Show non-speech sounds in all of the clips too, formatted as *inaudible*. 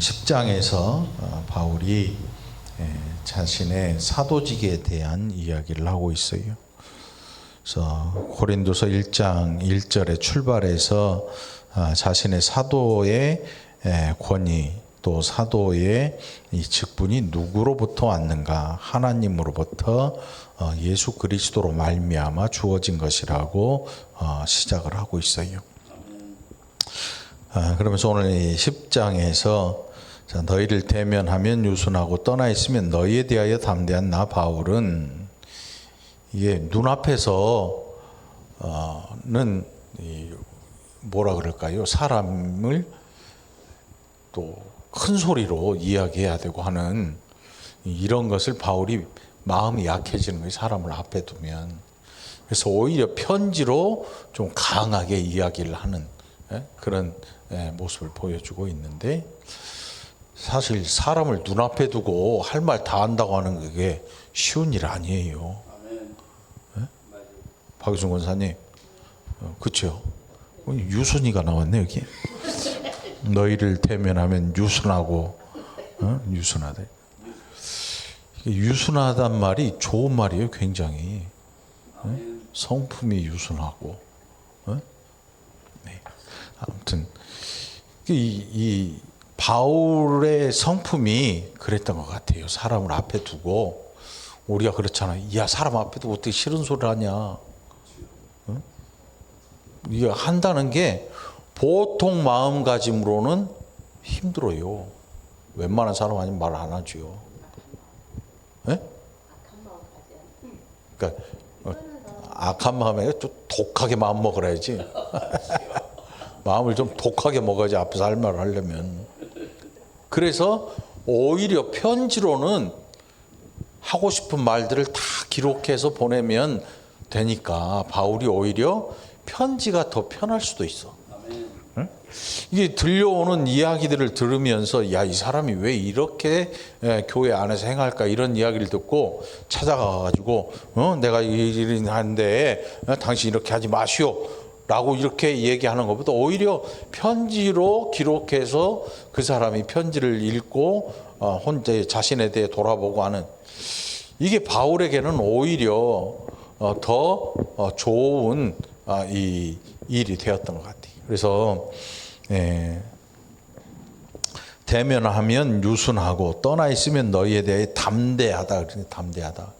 10장에서 어, 바울이 예, 자신의 사도직에 대한 이야기를 하고 있어요. 그래서 고린도서 1장 1절에 출발해서 아, 자신의 사도의 예, 권위 또 사도의 이 직분이 누구로부터 왔는가 하나님으로부터 어, 예수 그리스도로 말미암아 주어진 것이라고 어, 시작을 하고 있어요. 아, 그러면서 오늘 이 10장에서 자, 너희를 대면하면 유순하고 떠나 있으면 너희에 대하여 담대한 나 바울은 이게 눈앞에서 어는 이 뭐라 그럴까요? 사람을 또 큰 소리로 이야기해야 되고 하는 이런 것을 바울이 마음이 약해지는 거예요. 사람을 앞에 두면. 그래서 오히려 편지로 좀 강하게 이야기를 하는 예? 그런 예, 모습을 보여주고 있는데 사실 사람을 눈앞에 두고 할 말 다 한다고 하는 그게 쉬운 일 아니에요. 예? 박유순 권사님, 어, 그렇죠? 유순이가 나왔네 여기. 너희를 대면하면 유순하고 어? 유순하다. 이게 유순하단 말이 좋은 말이에요, 굉장히. 어? 성품이 유순하고. 어? 네. 아무튼 이, 이 바울의 성품이 그랬던 것 같아요. 사람을 앞에 두고 우리가 그렇잖아요. 야 사람 앞에 두고 어떻게 싫은 소리를 하냐. 어? 이게 한다는 게 보통 마음가짐으로는 힘들어요. 웬만한 사람 아니면 말 안 하죠. 예? 그러니까 어, 악한 마음에 좀 독하게 마음 먹으라야지. *laughs* 마음을 좀 독하게 먹어야지 앞에서 할 말을 하려면. 그래서 오히려 편지로는 하고 싶은 말들을 다 기록해서 보내면 되니까 바울이 오히려 편지가 더 편할 수도 있어. 응? 이게 들려오는 이야기들을 들으면서 야 이 사람이 왜 이렇게 예, 교회 안에서 행할까 이런 이야기를 듣고 찾아가 가지고 어? 내가 이 일을 하는데 어? 당신 이렇게 하지 마시오. 라고 이렇게 얘기하는 것보다 오히려 편지로 기록해서 그 사람이 편지를 읽고 어, 혼자 자신에 대해 돌아보고 하는 이게 바울에게는 오히려 어, 더 어, 좋은 아, 이 일이 되었던 것 같아요. 그래서 예, 대면하면 유순하고 떠나 있으면 너희에 대해 담대하다. 담대하다.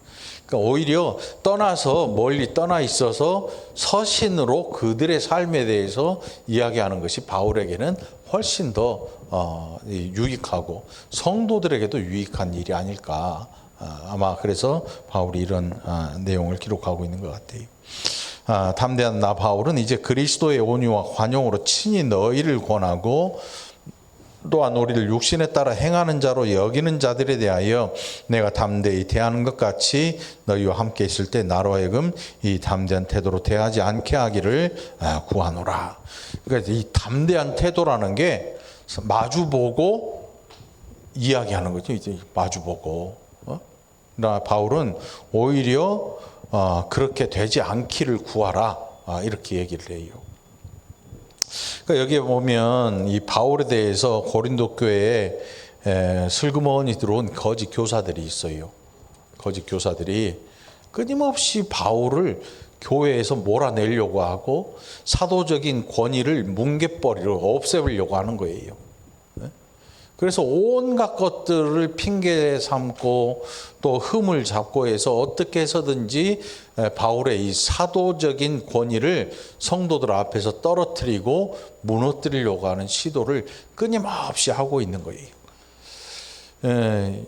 그러니까 오히려 떠나서 멀리 떠나 있어서 서신으로 그들의 삶에 대해서 이야기하는 것이 바울에게는 훨씬 더 어, 유익하고 성도들에게도 유익한 일이 아닐까. 아, 아마 그래서 바울이 이런 아, 내용을 기록하고 있는 것 같아요. 아, 담대한 나 바울은 이제 그리스도의 온유와 관용으로 친히 너희를 권하고 또한 우리를 육신에 따라 행하는 자로 여기는 자들에 대하여 내가 담대히 대하는 것 같이 너희와 함께 있을 때 나로 하여금 이 담대한 태도로 대하지 않게 하기를 아, 구하노라. 그러니까 이 담대한 태도라는 게 마주보고 이야기하는 거죠. 이제 마주보고. 어? 나 바울은 오히려 어, 그렇게 되지 않기를 구하라. 아, 이렇게 얘기를 해요. 그러니까 여기에 보면 이 바울에 대해서 고린도 교회에 에, 슬그머니 들어온 거짓 교사들이 있어요. 거짓 교사들이 끊임없이 바울을 교회에서 몰아내려고 하고 사도적인 권위를 뭉개버리고 없애려고 하는 거예요. 그래서 온갖 것들을 핑계 삼고 또 흠을 잡고 해서 어떻게 해서든지 바울의 이 사도적인 권위를 성도들 앞에서 떨어뜨리고 무너뜨리려고 하는 시도를 끊임없이 하고 있는 거예요. 에,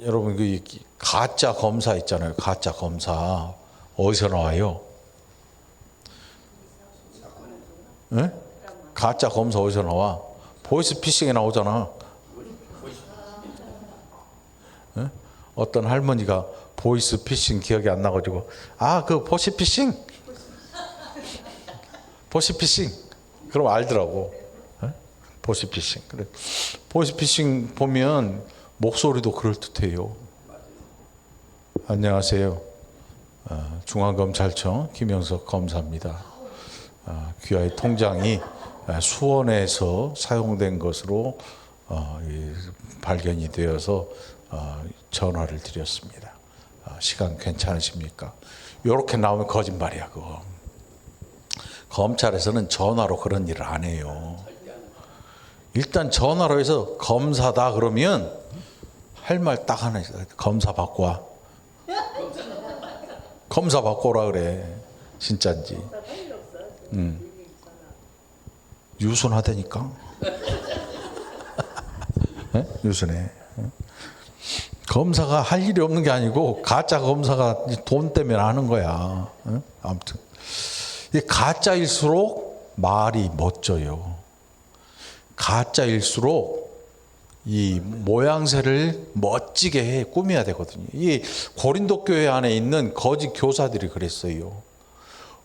여러분 그 가짜 검사 있잖아요. 가짜 검사 어디서 나와요? 에? 가짜 검사 어디서 나와? 보이스 피싱에 나오잖아. 에? 어떤 할머니가 보이스 피싱 기억이 안 나가지고 아 그 보시 피싱 보시 피싱 그럼 알더라고 에? 보시 피싱 그래 보시 피싱 보면 목소리도 그럴 듯해요. 안녕하세요. 어, 중앙검찰청 김영석 검사입니다. 어, 귀하의 통장이 수원에서 사용된 것으로 어, 이 발견이 되어서 어, 전화를 드렸습니다. 어, 시간 괜찮으십니까? 이렇게 나오면 거짓말이야 그거. 검찰에서는 전화로 그런 일을 안 해요. 일단 전화로 해서 검사다 그러면 할 말 딱 하나 있어요. 검사 받고 와. 검사 받고 오라 그래. 진짜인지. 음. 유순하다니까. 예? 유순해. 예? 검사가 할 일이 없는 게 아니고 가짜 검사가 돈 때문에 하는 거야. 예? 아무튼 이 가짜일수록 말이 멋져요. 가짜일수록 이 모양새를 멋지게 해 꾸며야 되거든요. 이 고린도 교회 안에 있는 거짓 교사들이 그랬어요.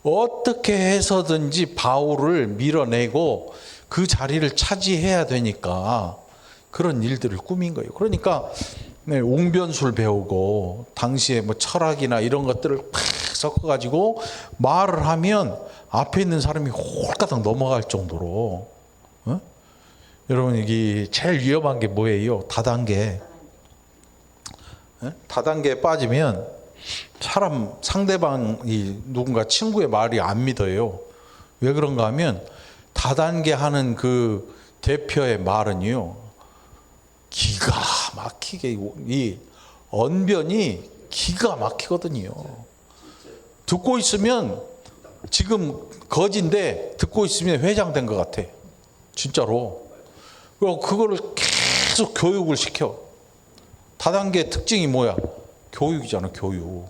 어떻게 해서든지 바울을 밀어내고 그 자리를 차지해야 되니까 그런 일들을 꾸민 거예요. 그러니까 네, 웅변술 배우고 당시에 뭐 철학이나 이런 것들을 팍 섞어가지고 말을 하면 앞에 있는 사람이 홀가닥 넘어갈 정도로 어? 여러분 이게 제일 위험한 게 뭐예요? 다단계. 예? 다단계에 빠지면 사람 상대방이 누군가 친구의 말이 안 믿어요. 왜 그런가 하면 다단계 하는 그 대표의 말은요. 기가 막히게 이 언변이 기가 막히거든요. 듣고 있으면 지금 거진데 듣고 있으면 회장된 것 같아. 진짜로. 그리고 그거를 계속 교육을 시켜. 다단계 특징이 뭐야? 교육이잖아, 교육.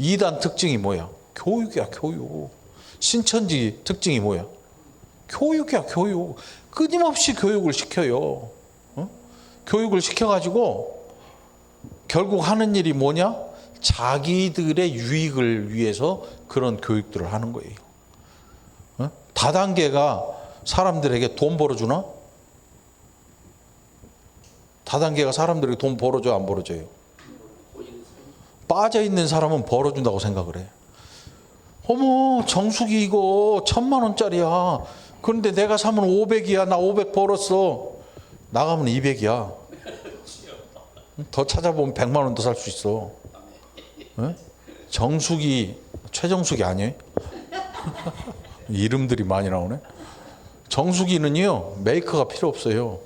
2단 특징이 뭐야? 교육이야, 교육. 신천지 특징이 뭐야? 교육이야, 교육. 끊임없이 교육을 시켜요. 어? 교육을 시켜가지고 결국 하는 일이 뭐냐? 자기들의 유익을 위해서 그런 교육들을 하는 거예요. 어? 다단계가 사람들에게 돈 벌어주나? 다단계가 사람들에게 돈 벌어줘 안 벌어줘요? 빠져 있는 사람은 벌어준다고 생각을 해. 어머 정수기 이거 천만 원짜리야. 그런데 내가 사면 500이야. 나 500 벌었어. 나가면 200이야. 더 찾아보면 100만 원도 살수 있어. 예? 정수기 최정수기 아니에요? *laughs* 이름들이 많이 나오네. 정수기는요 메이커가 필요 없어요.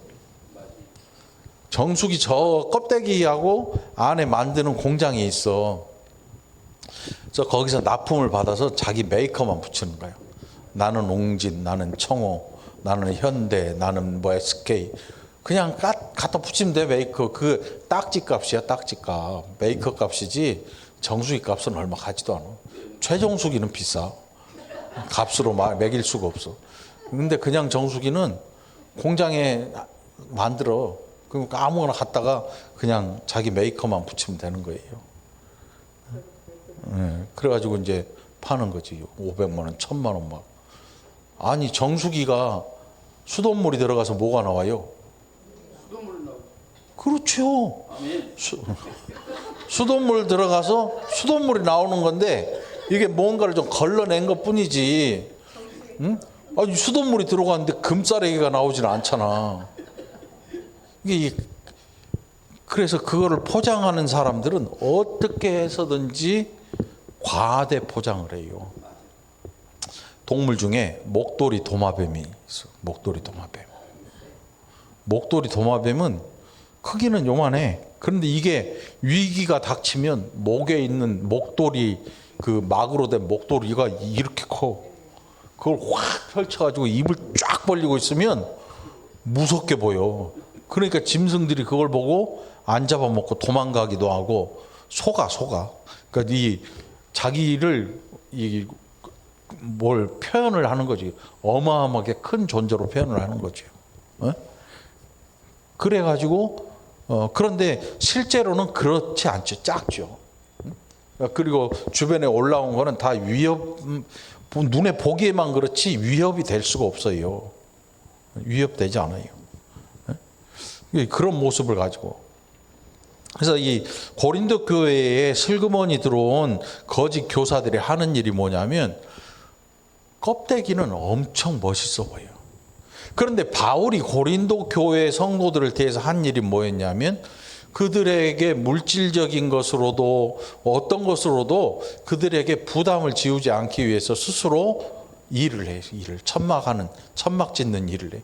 정수기 저 껍데기하고 안에 만드는 공장이 있어. 그래서 거기서 납품을 받아서 자기 메이커만 붙이는 거예요. 나는 웅진, 나는 청호, 나는 현대, 나는 뭐 SK. 그냥 가, 갖다 붙이면 돼 메이커. 그 딱지 값이야 딱지 값. 메이커 값이지 정수기 값은 얼마 가지도 않아. 최정수기는 비싸. 값으로 마- 매길 수가 없어. 근데 그냥 정수기는 공장에 만들어. 그러니까 아무거나 갖다가 그냥 자기 메이커만 붙이면 되는 거예요. 예, 그래가지고 이제 파는 거지. 500만 원, 1000만 원 막. 아니, 정수기가 수돗물이 들어가서 뭐가 나와요? 그렇죠. 수, *laughs* 수돗물 들어가서 수돗물이 나오는 건데 이게 뭔가를 좀 걸러낸 것 뿐이지. 응? 아니, 수돗물이 들어가는데 금싸레기가 나오지는 않잖아. 이게 이- 그래서 그거를 포장하는 사람들은 어떻게 해서든지 과대 포장을 해요. 동물 중에 목도리 도마뱀이 있어. 목도리 도마뱀. 목도리 도마뱀은 크기는 요만해. 그런데 이게 위기가 닥치면 목에 있는 목도리 그 막으로 된 목도리가 이렇게 커. 그걸 확 펼쳐가지고 입을 쫙 벌리고 있으면 무섭게 보여. 그러니까 짐승들이 그걸 보고 안 잡아먹고 도망가기도 하고 속아 속아. 그러니까 이 자기를 이 뭘 표현을 하는 거지. 어마어마하게 큰 존재로 표현을 하는 거죠. 어? 그래 가지고 어, 그런데 실제로는 그렇지 않죠. 작죠. 응? 그리고 주변에 올라온 거는 다 위협 음, 눈에 보기에만 그렇지 위협이 될 수가 없어요. 위협되지 않아요. 예? 그런 모습을 가지고 그래서 이 고린도 교회에 슬그머니 들어온 거짓 교사들이 하는 일이 뭐냐면 껍데기는 엄청 멋있어 보여. 그런데 바울이 고린도 교회 성도들을 대해서 한 일이 뭐였냐면 그들에게 물질적인 것으로도 어떤 것으로도 그들에게 부담을 지우지 않기 위해서 스스로 일을 해, 일을 천막하는 천막 짓는 일을 해.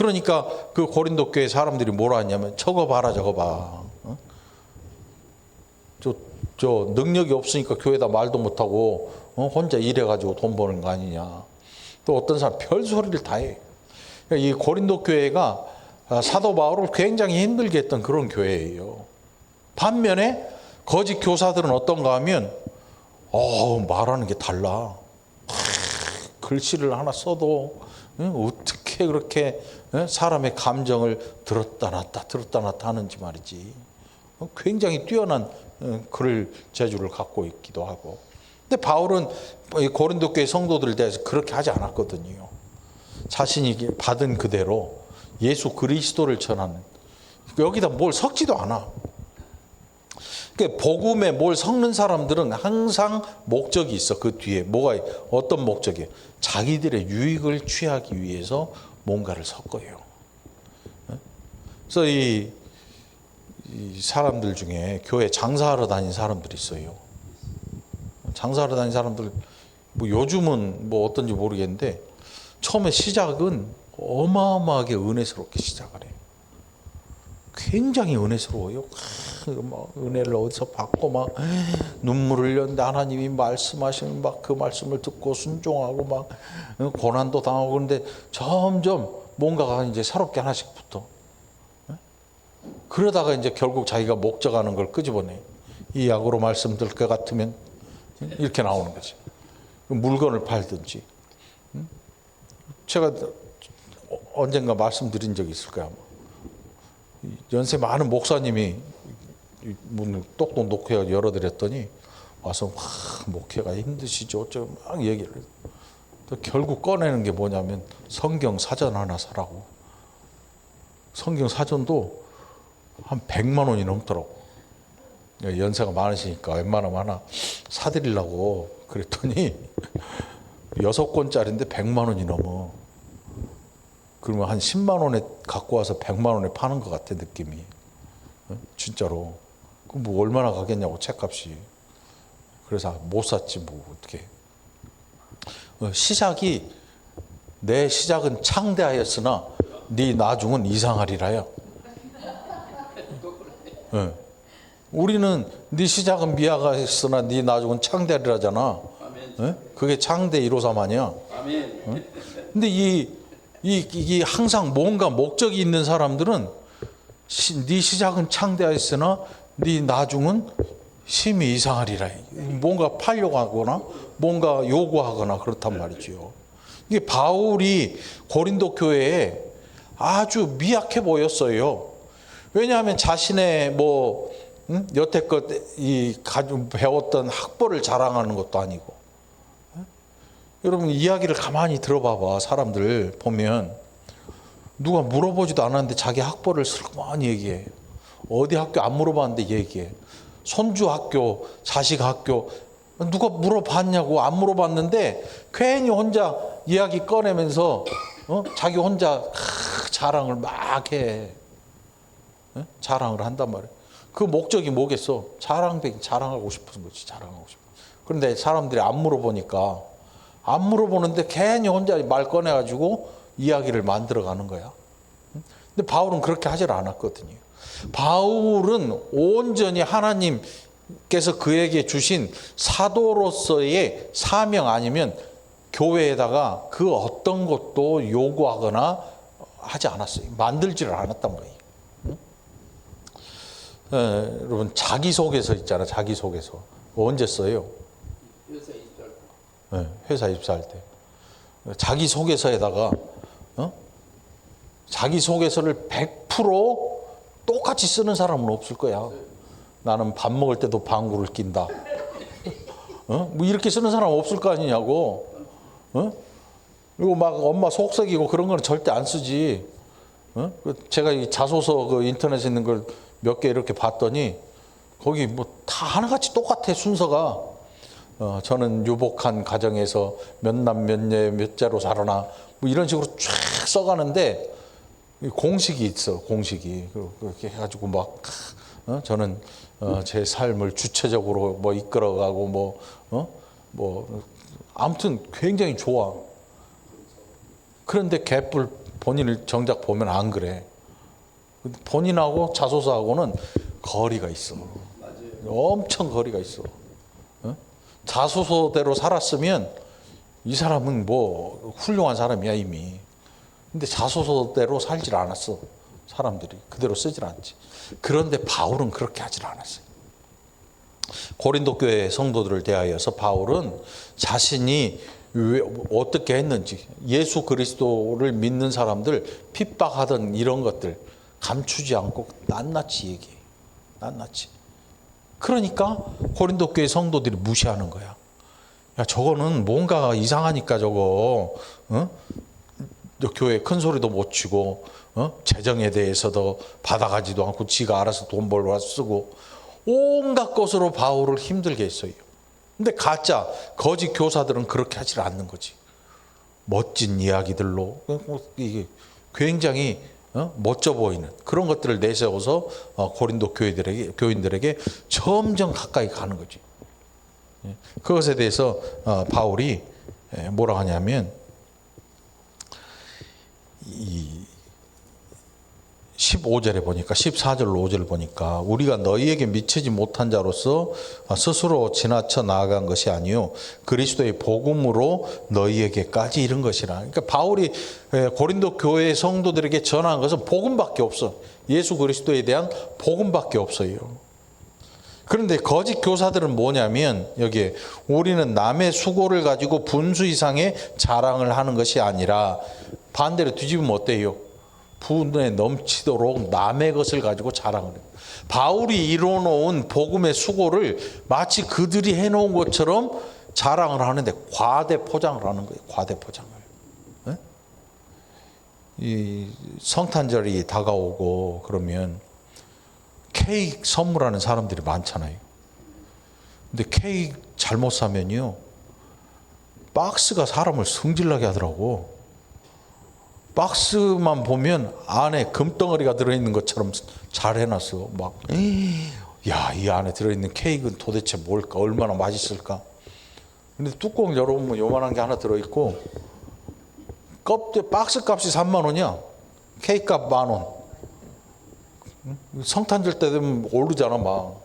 그러니까 그 고린도 교회 사람들이 뭐라 하냐면 저거 봐라 저거 봐. 어? 저, 저 능력이 없으니까 교회다 말도 못하고 어? 혼자 일해가지고 돈 버는 거 아니냐. 또 어떤 사람 별 소리를 다 해. 이 고린도 교회가 아, 사도 바울을 굉장히 힘들게 했던 그런 교회예요. 반면에 거짓 교사들은 어떤가 하면 어 말하는 게 달라. 하, 글씨를 하나 써도 응? 어떻게 그렇게 응? 사람의 감정을 들었다 놨다 들었다 놨다 하는지 말이지. 어, 굉장히 뛰어난 어, 글 재주를 갖고 있기도 하고. 근데 바울은 이 고린도 교회 성도들에 대해서 그렇게 하지 않았거든요. 자신이 받은 그대로 예수 그리스도를 전하는 여기다 뭘 섞지도 않아. 그러니까 복음에 뭘 섞는 사람들은 항상 목적이 있어. 그 뒤에 뭐가 어떤 목적이에요? 자기들의 유익을 취하기 위해서 뭔가를 섞어요. 그래서 이, 이 사람들 중에 교회 장사하러 다니는 사람들이 있어요. 장사하러 다니는 사람들 뭐 요즘은 뭐 어떤지 모르겠는데 처음에 시작은 어마어마하게 은혜스럽게 시작을 해요. 굉장히 은혜스러워요. 아, 막 은혜를 어디서 받고 막 눈물을 흘렸는데 하나님이 말씀하시는 막 그 말씀을 듣고 순종하고 막 고난도 당하고 그런데 점점 뭔가가 이제 새롭게 하나씩 붙어. 그러다가 이제 결국 자기가 목적하는 걸 끄집어내. 이 약으로 말씀 들 것 같으면 이렇게 나오는 거지. 물건을 팔든지. 제가 언젠가 말씀드린 적이 있을 거야. 연세 많은 목사님이 문을 똑똑 놓고 열어드렸더니 와서 막 목회가 힘드시죠. 어쩌고 막 얘기를. 결국 꺼내는 게 뭐냐면 성경 사전 하나 사라고. 성경 사전도 한 100만 원이 넘더라고. 연세가 많으시니까 웬만하면 하나 사드리려고 그랬더니 *laughs* 여섯 권짜리인데 100만 원이 넘어. 그러면 한 10만 원에 갖고 와서 100만 원에 파는 것 같아 느낌이. 어? 진짜로. 그럼 뭐 얼마나 가겠냐고 책값이. 그래서 못 샀지 뭐 어떻게. 어, 시작이 내 시작은 창대하였으나 네 나중은 이상하리라요. 예. 우리는 네 시작은 미약하였으나 네 나중은 창대하리라잖아. 예? 그게 창대 153 아니야? 아멘. 근데 이, 이, 이 항상 뭔가 목적이 있는 사람들은 시, 네 시작은 창대하였으나 네 나중은 심히 이상하리라. 뭔가 팔려고 하거나 뭔가 요구하거나 그렇단 말이죠. 이게 바울이 고린도 교회에 아주 미약해 보였어요. 왜냐하면 자신의 뭐 응? 여태껏 이 배웠던 학벌을 자랑하는 것도 아니고 여러분 이야기를 가만히 들어봐봐 사람들 보면 누가 물어보지도 않았는데 자기 학벌을 슬그머니 얘기해 어디 학교 안 물어봤는데 얘기해 손주 학교 자식 학교 누가 물어봤냐고 안 물어봤는데 괜히 혼자 이야기 꺼내면서 어? 자기 혼자 크, 자랑을 막 해 어? 자랑을 한단 말이야 그 목적이 뭐겠어 자랑백 자랑하고 싶은 거지 자랑하고 싶어 그런데 사람들이 안 물어보니까 안 물어보는데 괜히 혼자 말 꺼내가지고 이야기를 만들어가는 거야. 근데 바울은 그렇게 하질 않았거든요. 바울은 온전히 하나님께서 그에게 주신 사도로서의 사명 아니면 교회에다가 그 어떤 것도 요구하거나 하지 않았어요. 만들지를 않았단 말이에요. 에, 여러분 자기소개서 있잖아. 자기소개서. 언제 써요? 회사 입사할 때. 네, 회사 입사할 때 자기 소개서에다가 어? 자기 소개서를 100% 똑같이 쓰는 사람은 없을 거야. 나는 밥 먹을 때도 방구를 낀다. 어? 뭐 이렇게 쓰는 사람 없을 거 아니냐고. 어? 그리고 막 엄마 속썩이고 그런 거는 절대 안 쓰지. 어? 그 제가 이 자소서 그 인터넷에 있는 걸 몇 개 이렇게 봤더니 거기 뭐 다 하나같이 똑같아 순서가. 어, 저는 유복한 가정에서 몇 남 몇녀 몇째로 자라나 뭐 이런 식으로 쫙 써가는데 이 공식이 있어 공식이 그- 그렇게 해가지고 막 어? 저는 어, 제 삶을 주체적으로 뭐 이끌어가고 뭐 어? 뭐 아무튼 굉장히 좋아. 그런데 개뿔 본인을 정작 보면 안 그래. 본인하고 자소서하고는 거리가 있어. 엄청 거리가 있어. 어? 자소서대로 살았으면 이 사람은 뭐 훌륭한 사람이야 이미. 근데 자소서대로 살질 않았어. 사람들이 그대로 쓰질 않지. 그런데 바울은 그렇게 하질 않았어요. 고린도 교회 성도들을 대하여서 바울은 자신이 왜, 어떻게 했는지 예수 그리스도를 믿는 사람들 핍박하던 이런 것들 감추지 않고 낱낱이 얘기해. 낱낱이. 그러니까 고린도 교회 성도들이 무시하는 거야. 야 저거는 뭔가 이상하니까 저거 어? 저 교회 큰 소리도 못 치고 어? 재정에 대해서도 받아가지도 않고 지가 알아서 돈 벌어 쓰고 온갖 것으로 바울을 힘들게 했어요. 근데 가짜 거짓 교사들은 그렇게 하질 않는 거지. 멋진 이야기들로 이게 굉장히 어? 멋져 보이는 그런 것들을 내세워서 어, 고린도 교회들에게 교인들에게 점점 가까이 가는 거지. 예. 그것에 대해서 어, 바울이 예, 뭐라 하냐면 이 15절에 보니까 14절 5절 보니까 우리가 너희에게 미치지 못한 자로서 스스로 지나쳐 나아간 것이 아니요 그리스도의 복음으로 너희에게까지 이른 것이라. 그러니까 바울이 에, 고린도 교회 성도들에게 전한 것은 복음밖에 없어. 예수 그리스도에 대한 복음밖에 없어요. 그런데 거짓 교사들은 뭐냐면 여기에 우리는 남의 수고를 가지고 분수 이상의 자랑을 하는 것이 아니라 반대로 뒤집으면 어때요? 분에 넘치도록 남의 것을 가지고 자랑을 해요. 바울이 이뤄놓은 복음의 수고를 마치 그들이 해놓은 것처럼 자랑을 하는데 과대 포장을 하는 거예요. 과대 포장을. 예? 이 성탄절이 다가오고 그러면 케이크 선물하는 사람들이 많잖아요. 근데 케이크 잘못 사면요. 박스가 사람을 승질나게 하더라고. 박스만 보면 안에 금덩어리가 들어있는 것처럼 잘 해놨어. 막, 야, 이 안에 들어있는 케이크는 도대체 뭘까? 얼마나 맛있을까? 근데 뚜껑 열어보면 요만한 게 하나 들어있고, 껍질, 박스 값이 3만 원이야. 케이크 값 만 원. 성탄절 때 되면 오르잖아, 막.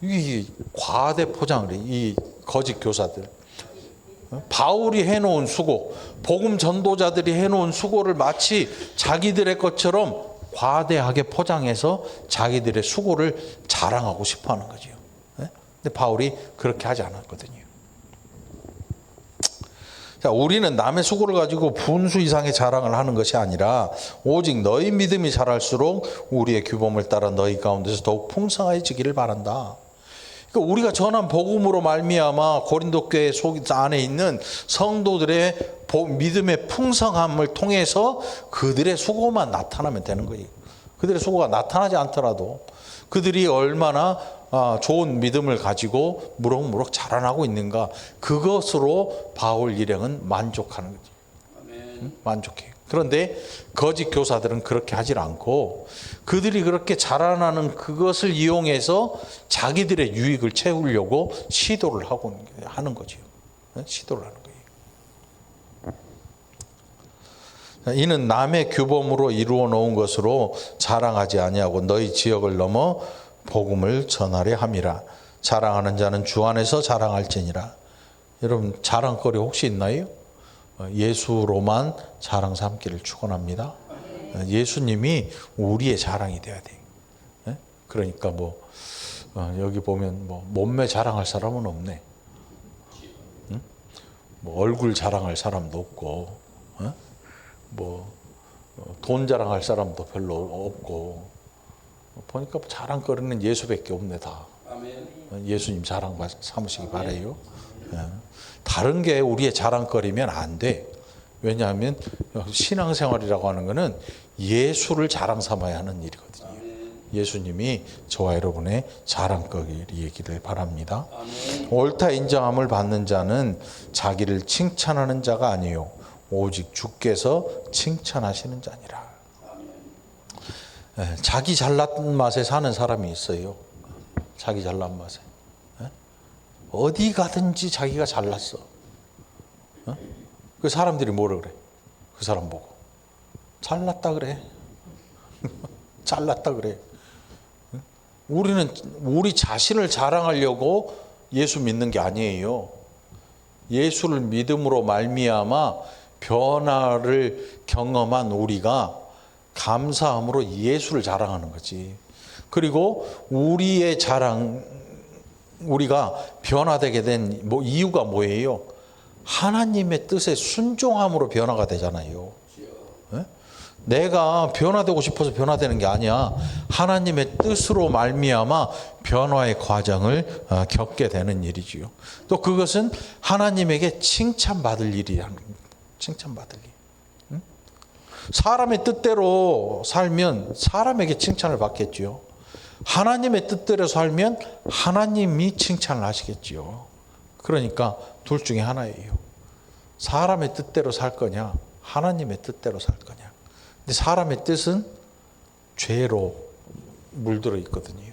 이게 과대 포장을 해, 이 거짓 교사들. 바울이 해놓은 수고, 복음 전도자들이 해놓은 수고를 마치 자기들의 것처럼 과대하게 포장해서 자기들의 수고를 자랑하고 싶어 하는 거죠. 예? 근데 바울이 그렇게 하지 않았거든요. 자, 우리는 남의 수고를 가지고 분수 이상의 자랑을 하는 것이 아니라 오직 너희 믿음이 자랄수록 우리의 규범을 따라 너희 가운데서 더욱 풍성해지기를 바란다. 그러니까 우리가 전한 복음으로 말미암아 고린도 교회 속 안에 있는 성도들의 보- 믿음의 풍성함을 통해서 그들의 수고만 나타나면 되는 거예요. 그들의 수고가 나타나지 않더라도 그들이 얼마나 아, 좋은 믿음을 가지고 무럭무럭 자라나고 있는가 그것으로 바울 일행은 만족하는 거죠. 아멘. 만족해요. 그런데 거짓 교사들은 그렇게 하질 않고 그들이 그렇게 자라나는 그것을 이용해서 자기들의 유익을 채우려고 시도를 하고 하는 거죠. 네? 시도를 하는 거예요. 자, 이는 남의 규범으로 이루어 놓은 것으로 자랑하지 아니하고 너희 지역을 넘어 복음을 전하려 함이라. 자랑하는 자는 주 안에서 자랑할지니라. 여러분 자랑거리 혹시 있나요? 어, 예수로만 자랑 삼기를 축원합니다. 어, 예수님이 우리의 자랑이 돼야 돼. 요 그러니까 뭐 어, 여기 보면 뭐 몸매 자랑할 사람은 없네. 응? 뭐 얼굴 자랑할 사람도 없고, 어? 뭐돈 자랑할 사람도 별로 없고. 보니까 자랑거리는 예수밖에 없네 다. 예수님 자랑 삼으시기 바래요. 예. 다른 게 우리의 자랑거리면 안 돼. 왜냐하면 신앙생활이라고 하는 거는 예수를 자랑 삼아야 하는 일이거든요. 예수님이 저와 여러분의 자랑거리이기를 바랍니다. 옳다 인정함을 받는 자는 자기를 칭찬하는 자가 아니요 오직 주께서 칭찬하시는 자니라. 예, 자기 잘난 맛에 사는 사람이 있어요. 자기 잘난 맛에. 예? 어디 가든지 자기가 잘났어. 어? 그 사람들이 뭐라 그래? 그 사람 보고 잘났다 그래. *laughs* 잘났다 그래. 우리는 우리 자신을 자랑하려고 예수 믿는 게 아니에요. 예수를 믿음으로 말미암아 변화를 경험한 우리가 감사함으로 예수를 자랑하는 거지. 그리고 우리의 자랑 우리가 변화되게 된 뭐 이유가 뭐예요? 하나님의 뜻에 순종함으로 변화가 되잖아요. 예? 내가 변화되고 싶어서 변화되는 게 아니야. 하나님의 뜻으로 말미암아 변화의 과정을 어, 겪게 되는 일이지요. 또 그것은 하나님에게 칭찬받을 일이라는. 칭찬받을 일. 응? 사람의 뜻대로 살면 사람에게 칭찬을 받겠지요. 하나님의 뜻대로 살면 하나님이 칭찬을 하시겠지요. 그러니까 둘 중에 하나예요. 사람의 뜻대로 살 거냐, 하나님의 뜻대로 살 거냐. 근데 사람의 뜻은 죄로 물들어 있거든요.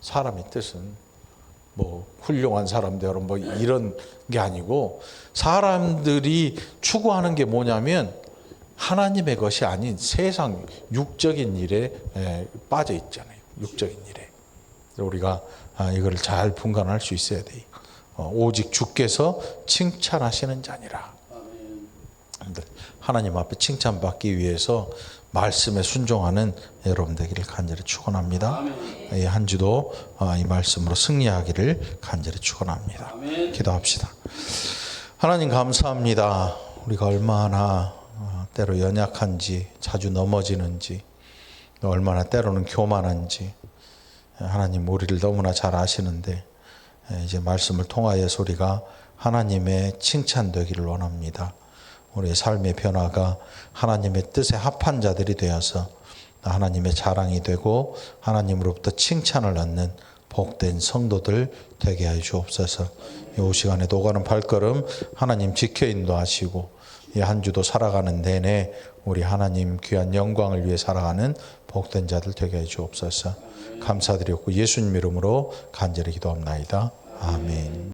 사람의 뜻은 뭐 훌륭한 사람대로 뭐 이런 게 아니고 사람들이 추구하는 게 뭐냐면 하나님의 것이 아닌 세상 육적인 일에 에, 빠져 있잖아요. 육적인 일에. 우리가 아, 이거를 잘 분간할 수 있어야 돼요. 어, 오직 주께서 칭찬하시는 자니라. 하나님 앞에 칭찬받기 위해서 말씀에 순종하는 여러분 되기를 간절히 축원합니다. 이 한 주도 아, 이 말씀으로 승리하기를 간절히 축원합니다. 기도합시다. 하나님 감사합니다. 우리가 얼마나 어, 때로 연약한지 자주 넘어지는지 또 얼마나 때로는 교만한지 하나님 우리를 너무나 잘 아시는데 예, 이제 말씀을 통하여 소리가 하나님의 칭찬되기를 원합니다. 우리의 삶의 변화가 하나님의 뜻에 합한 자들이 되어서 하나님의 자랑이 되고 하나님으로부터 칭찬을 얻는 복된 성도들 되게 하여 주옵소서. 이 시간에 오가는 발걸음 하나님 지켜 인도하시고 이 한 주도 살아가는 내내 우리 하나님 귀한 영광을 위해 살아가는 복된 자들 되게 해 주옵소서. 감사드렸고 예수님 이름으로 간절히 기도합나이다. 아멘.